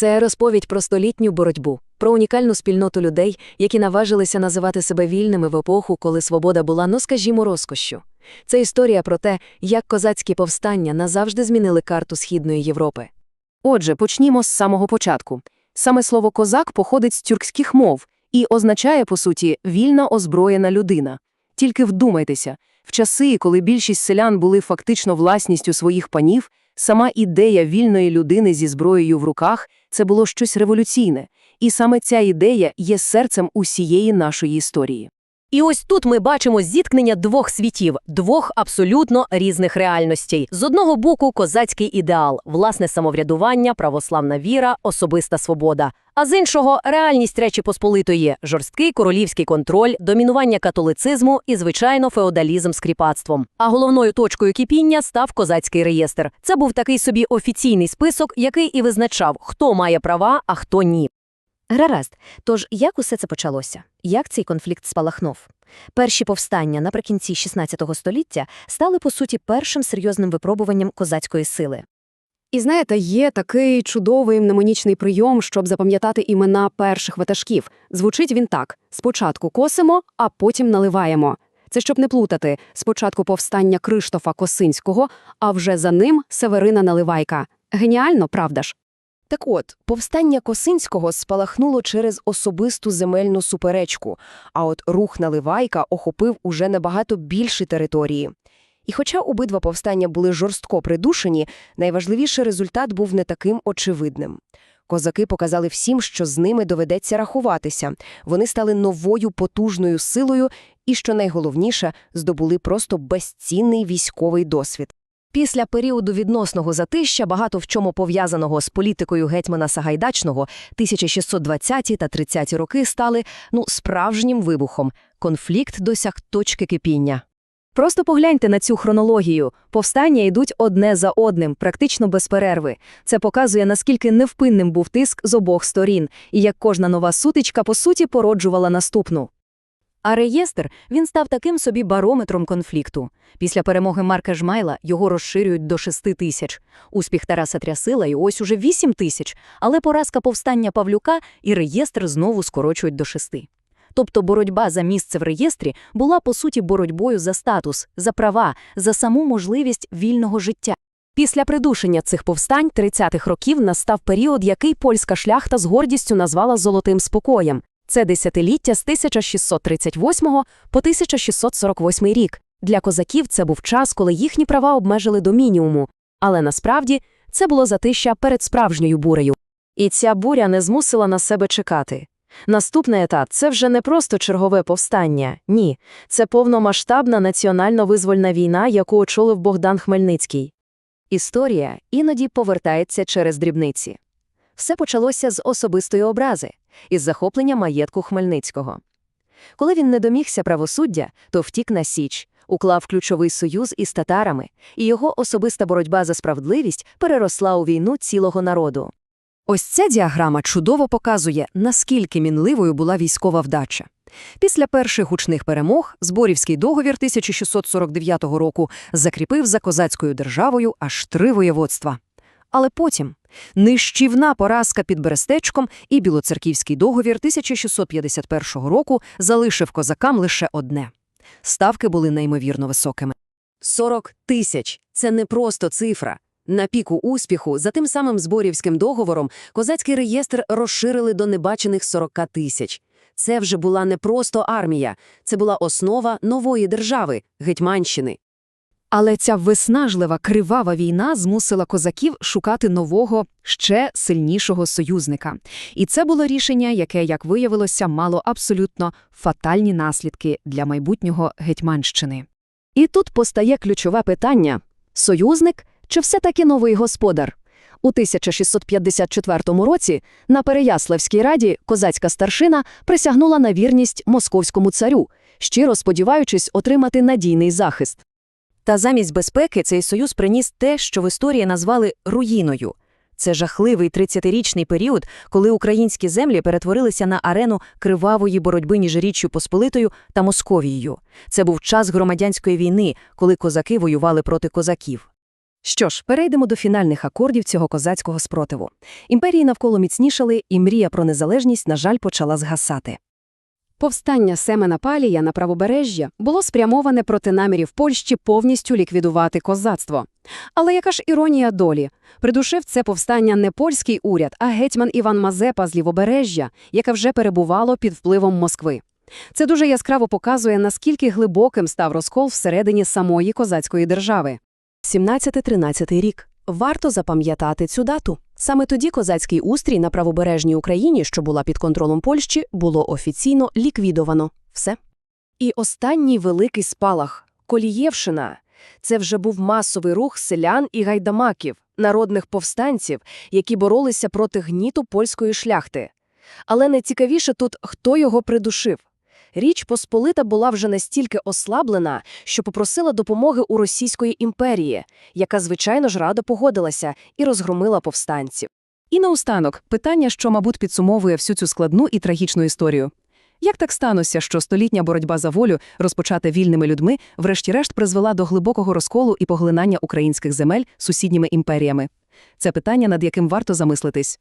Це розповідь про столітню боротьбу, про унікальну спільноту людей, які наважилися називати себе вільними в епоху, коли свобода була, ну скажімо, розкошшю. Це історія про те, як козацькі повстання назавжди змінили карту Східної Європи. Отже, почнімо з самого початку. Саме слово козак походить з тюркських мов і означає, по суті, вільна озброєна людина. Тільки вдумайтеся, в часи, коли більшість селян були фактично власністю своїх панів, сама ідея вільної людини зі зброєю в руках це було щось революційне, і саме ця ідея є серцем усієї нашої історії. І ось тут ми бачимо зіткнення двох світів, двох абсолютно різних реальностей. З одного боку, козацький ідеал, власне самоврядування, православна віра, особиста свобода. А з іншого реальність Речі Посполитої, жорсткий королівський контроль, домінування католицизму і, звичайно, феодалізм з кріпацтвом. А головною точкою кипіння став козацький реєстр. Це був такий собі офіційний список, який і визначав, хто має права, а хто ні. Гаразд. Тож як усе це почалося? Як цей конфлікт спалахнув? Перші повстання наприкінці XVI століття стали, по суті, першим серйозним випробуванням козацької сили. І знаєте, є такий чудовий мнемонічний прийом, щоб запам'ятати імена перших ватажків. Звучить він так: спочатку косимо, а потім наливаємо. Це щоб не плутати спочатку повстання Криштофа Косинського, а вже за ним Северина Наливайка. Геніально, правда ж? Так от, повстання Косинського спалахнуло через особисту земельну суперечку, а от рух Наливайка охопив уже набагато більші території. І хоча обидва повстання були жорстко придушені, найважливіший результат був не таким очевидним. Козаки показали всім, що з ними доведеться рахуватися. Вони стали новою потужною силою і, що найголовніше, здобули просто безцінний військовий досвід. Після періоду відносного затища, багато в чому пов'язаного з політикою гетьмана Сагайдачного, 1620 та 30 роки стали ну справжнім вибухом. Конфлікт досяг точки кипіння. Просто погляньте на цю хронологію. Повстання йдуть одне за одним, практично без перерви. Це показує, наскільки невпинним був тиск з обох сторін, і як кожна нова сутичка, по суті, породжувала наступну. А реєстр він став таким собі барометром конфлікту. Після перемоги Марка Жмайла його розширюють до 6 тисяч. Успіх Тараса Трясила і ось уже 8 тисяч, але поразка повстання Павлюка і реєстр знову скорочують до 6. Тобто боротьба за місце в реєстрі була, по суті, боротьбою за статус, за права, за саму можливість вільного життя. Після придушення цих повстань 30-х років настав період, який польська шляхта з гордістю назвала «золотим спокоєм». Це десятиліття з 1638 по 1648 рік. Для козаків це був час, коли їхні права обмежили до мінімуму, але насправді це було затища перед справжньою бурею. І ця буря не змусила на себе чекати. Наступний етап – це вже не просто чергове повстання, ні. Це повномасштабна національно-визвольна війна, яку очолив Богдан Хмельницький. Історія іноді повертається через дрібниці. Все почалося з особистої образи, із захоплення маєтку Хмельницького. Коли він не домігся правосуддя, то втік на Січ, уклав ключовий союз із татарами, і його особиста боротьба за справедливість переросла у війну цілого народу. Ось ця діаграма чудово показує, наскільки мінливою була військова вдача. Після перших гучних перемог Зборівський договір 1649 року закріпив за козацькою державою аж три воєводства. Але потім нищівна поразка під Берестечком і Білоцерківський договір 1651 року залишив козакам лише одне. Ставки були неймовірно високими. 40 тисяч – це не просто цифра. На піку успіху за тим самим Зборівським договором козацький реєстр розширили до небачених 40 тисяч. Це вже була не просто армія, це була основа нової держави – Гетьманщини. Але ця виснажлива, кривава війна змусила козаків шукати нового, ще сильнішого союзника. І це було рішення, яке, як виявилося, мало абсолютно фатальні наслідки для майбутнього Гетьманщини. І тут постає ключове питання – союзник чи все-таки новий господар? У 1654 році на Переяславській раді козацька старшина присягнула на вірність московському царю, щиро сподіваючись отримати надійний захист. Та замість безпеки цей союз приніс те, що в історії назвали руїною. Це жахливий 30-річний період, коли українські землі перетворилися на арену кривавої боротьби між Річчю Посполитою та Московією. Це був час громадянської війни, коли козаки воювали проти козаків. Що ж, перейдемо до фінальних акордів цього козацького спротиву. Імперії навколо міцнішали, і мрія про незалежність, на жаль, почала згасати. Повстання Семена Палія на правобережжя було спрямоване проти намірів Польщі повністю ліквідувати козацтво. Але яка ж іронія долі? Придушив це повстання не польський уряд, а гетьман Іван Мазепа з лівобережжя, яке вже перебувало під впливом Москви. Це дуже яскраво показує, наскільки глибоким став розкол всередині самої козацької держави. 17-13 рік. Варто запам'ятати цю дату. Саме тоді козацький устрій на правобережній Україні, що була під контролем Польщі, було офіційно ліквідовано. Все. І останній великий спалах – Колієвщина. Це вже був масовий рух селян і гайдамаків, народних повстанців, які боролися проти гніту польської шляхти. Але найцікавіше тут, хто його придушив. Річ Посполита була вже настільки ослаблена, що попросила допомоги у Російської імперії, яка, звичайно ж, радо погодилася і розгромила повстанців. І наостанок питання, що, мабуть, підсумовує всю цю складну і трагічну історію. Як так стануся, що столітня боротьба за волю, розпочата вільними людьми, врешті-решт призвела до глибокого розколу і поглинання українських земель сусідніми імперіями? Це питання, над яким варто замислитись.